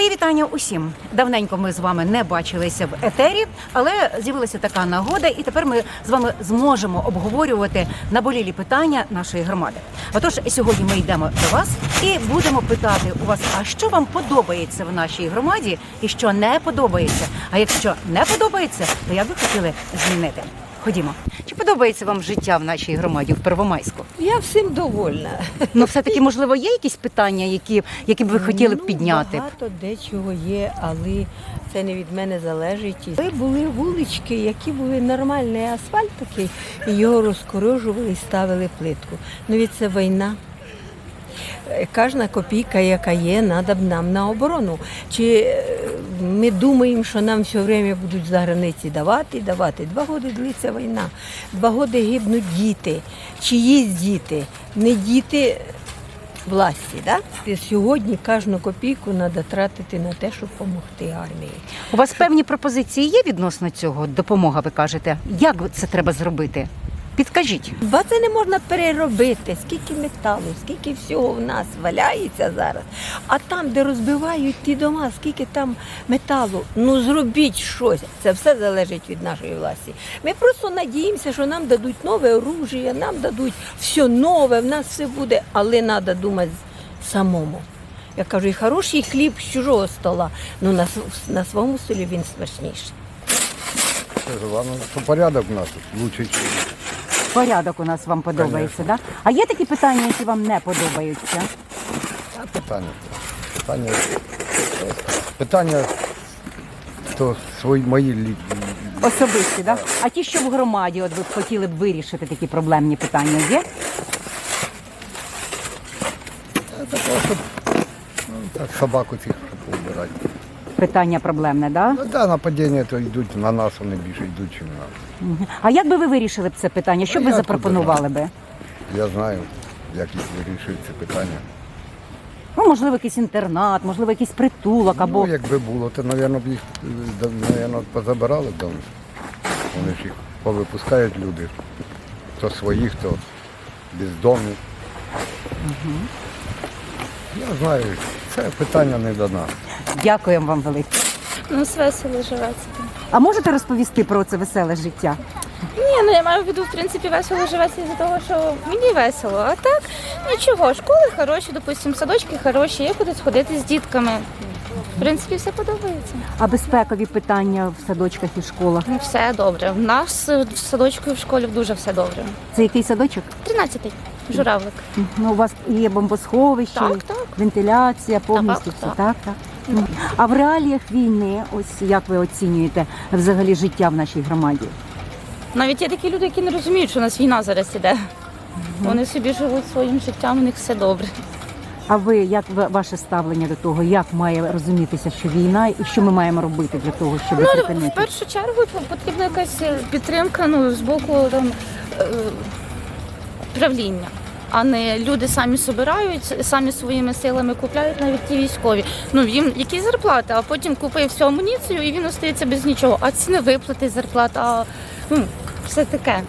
Мої вітання усім. Давненько ми з вами не бачилися в етері, але з'явилася така нагода, і тепер ми з вами зможемо обговорювати наболілі питання нашої громади. Отож, сьогодні ми йдемо до вас і будемо питати у вас, а що вам подобається в нашій громаді і що не подобається. А якщо не подобається, то як би хотіли змінити? Ходімо. Чи подобається вам життя в нашій громаді в Первомайську? Я всім довольна. Ну, все таки, можливо, є якісь питання, які, які б ви хотіли б Ну, підняти? Багато дечого є, але це не від мене залежить. Це були вулички, які були нормальний асфальт такий, і його розкорожували і ставили плитку. Ну від це війна. Е, Кожна копійка, яка є, треба б нам на оборону. Чи е, ми думаємо, що нам все время будуть за границі давати, давати. Два роки длиться війна, два роки гибнуть діти. Чиїсь діти, не діти власті. Да? І сьогодні кожну копійку треба тратити на те, щоб допомогти армії. У вас певні пропозиції є відносно цього? Допомога, ви кажете. Як це треба зробити? Підкажіть. Ба це не можна переробити, скільки металу, скільки всього в нас валяється зараз. А там, де розбивають ті дома, скільки там металу, ну зробіть щось. Це все залежить від нашої власті. Ми просто надіємося, що нам дадуть нове оружие, нам дадуть все нове, в нас все буде, але треба думати самому. Я кажу, і хороший хліб з чужого стола, ну на, на своєму столі він смачніший. Це ж Головне, що порядок у нас тут лучше, ніж Порядок у нас вам подобається, да? А є такі питання, які вам не подобаються? питання. Питання, питання то свої мої лі- Особисті, да? А ті, що в громаді, от ви б хотіли б вирішити такі проблемні питання, є? Це щоб ну, так, собаку цих щоб убирати. Питання проблемне, да? Ну да, нападіння то йдуть на нас, вони більше йдуть, ніж на нас. А як би ви вирішили б це питання? Що б А ви запропонували би? Я знаю, як їх вирішують це питання. Ну, можливо, якийсь інтернат, можливо, якийсь притулок або Ну, якби було, то, мабуть, б їх, мабуть, позабирали б давно. Вони ж їх повипускають люди. То своїх, то бездомних. Я знаю, це питання не до нас. дякуємо вам велике. Ну, весело живеться. А можете розповісти про це веселе життя? Ні, ну я маю в виду, в принципі, весело живеться із-за того, що мені весело. А так, нічого, школи хороші, допустимо, садочки хороші, є куди сходити з дітками. В принципі, все подобається. А безпекові питання в садочках і школах? Ну, Все добре. В нас е, в садочку і в школі дуже все добре. Це який садочок? 13-й, журавлик. Ну, у вас є бомбосховище, Так, так. вентиляція, повністю Так, все, так. так? так? Ну, А в реаліях війни, ось як ви оцінюєте взагалі життя в нашій громаді? Навіть є такі люди, які не розуміють, що у нас війна зараз іде. Вони собі живуть своїм життям, у них все добре. А ви як ви- ваше ставлення до того, як має розумітися, що війна і що ми маємо робити для того, щоб Ну, в припинити? першу чергу потрібна якась е, підтримка ну, з боку там, е, правління. А не люди самі собирають, самі своїми силами купляють навіть ті військові. Ну їм які зарплати, а потім купив всю амуніцію і він остається без нічого. А ціни виплати зарплата, а, ну, все таке.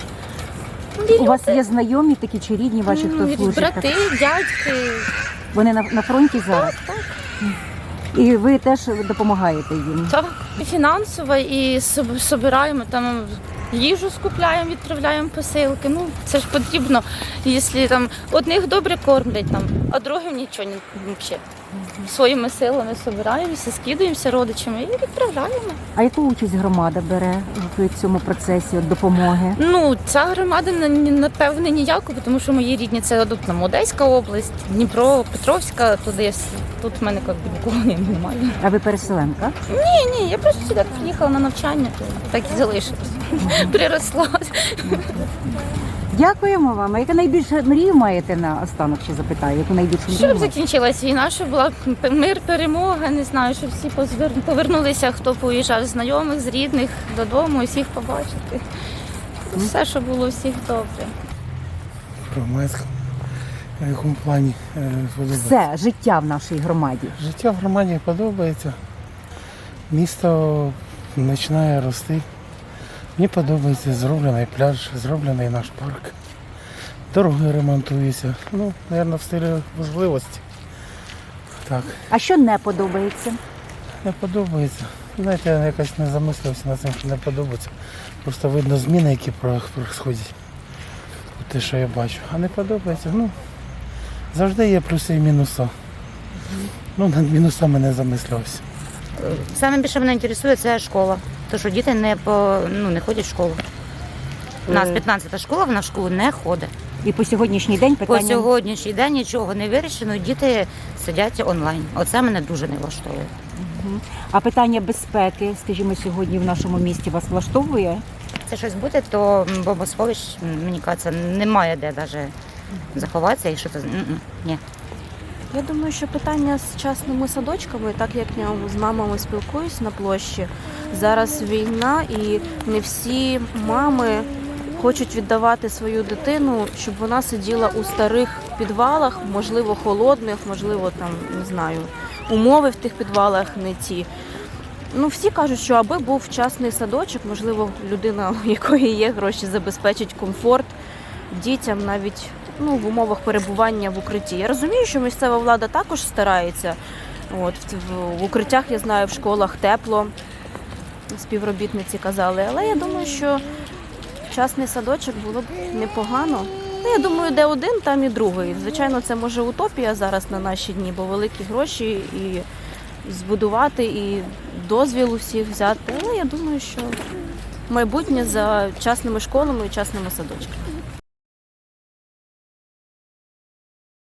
У вас є знайомі такі чи рідні ваші, хто Ну, служить? брати, дядьки. Вони на, на фронті зараз? Так, так. І ви теж допомагаєте їм? Так, і фінансово, і соб- собираємо там їжу скупляємо, відправляємо посилки. Ну це ж потрібно, якщо там одних добре кормлять там, а другим нічого не взагалі. Своїми силами собираємося, скидаємося родичами і відправляємо. А яку участь громада бере в цьому процесі от, допомоги? Ну, ця громада напевне ніяку, тому що мої рідні це тут там Одеська область, Дніпро, Петровська, туди тут в мене як нікого немає. А ви переселенка? Ні, ні, я просто сюди приїхала на навчання, так і залишилась. Приросла. Дякуємо вам. А яка найбільше мрію маєте на останок, ще запитаю? Яку найбільшу мрію? Щоб маєте? закінчилась війна, щоб була мир, перемога, не знаю, щоб всі повернулися, хто поїжджав з знайомих, з рідних додому, усіх побачити. Все, щоб було всіх добре. Громадському. В якому плані е, подобається? Все життя в нашій громаді. Життя в громаді подобається. Місто починає рости. Мені подобається зроблений пляж, зроблений наш парк. Дороги ремонтуються. Ну, мабуть, в стилі можливості. Так. А що не подобається? Не подобається. Знаєте, я якось не замислився над цим, що не подобається. Просто видно зміни, які проходять. Те, що я бачу. А не подобається. Ну, завжди є плюси і мінуси. Ну, над мінусами не замислювався. Саме більше мене інтересує це школа. Тому що діти не по ну не ходять в школу. У нас Е. 15 школа, вона в школу не ходить. І по сьогоднішній день По сьогоднішній день нічого не вирішено, діти сидять онлайн. Оце мене дуже не влаштовує. а питання безпеки, скажімо, сьогодні в нашому місті вас влаштовує? Це щось буде, то бомбосховищ, мені кажеться, немає де навіть заховатися і що це. Ні. Я думаю, що питання з частними садочками, так як я з мамами спілкуюсь на площі, зараз війна, і не всі мами хочуть віддавати свою дитину, щоб вона сиділа у старих підвалах, можливо, холодних, можливо, там не знаю, умови в тих підвалах не ті. Ну, всі кажуть, що аби був частний садочок, можливо, людина, у якої є гроші, забезпечить комфорт дітям навіть ну, в умовах перебування в укритті. Я розумію, що місцева влада також старається. От, в, укриттях я знаю, в школах тепло, співробітниці казали. Але я думаю, що частний садочок було б непогано. Ну, я думаю, де один, там і другий. Звичайно, це може утопія зараз на наші дні, бо великі гроші і збудувати, і дозвіл у всіх взяти. Але я думаю, що майбутнє за частними школами і частними садочками.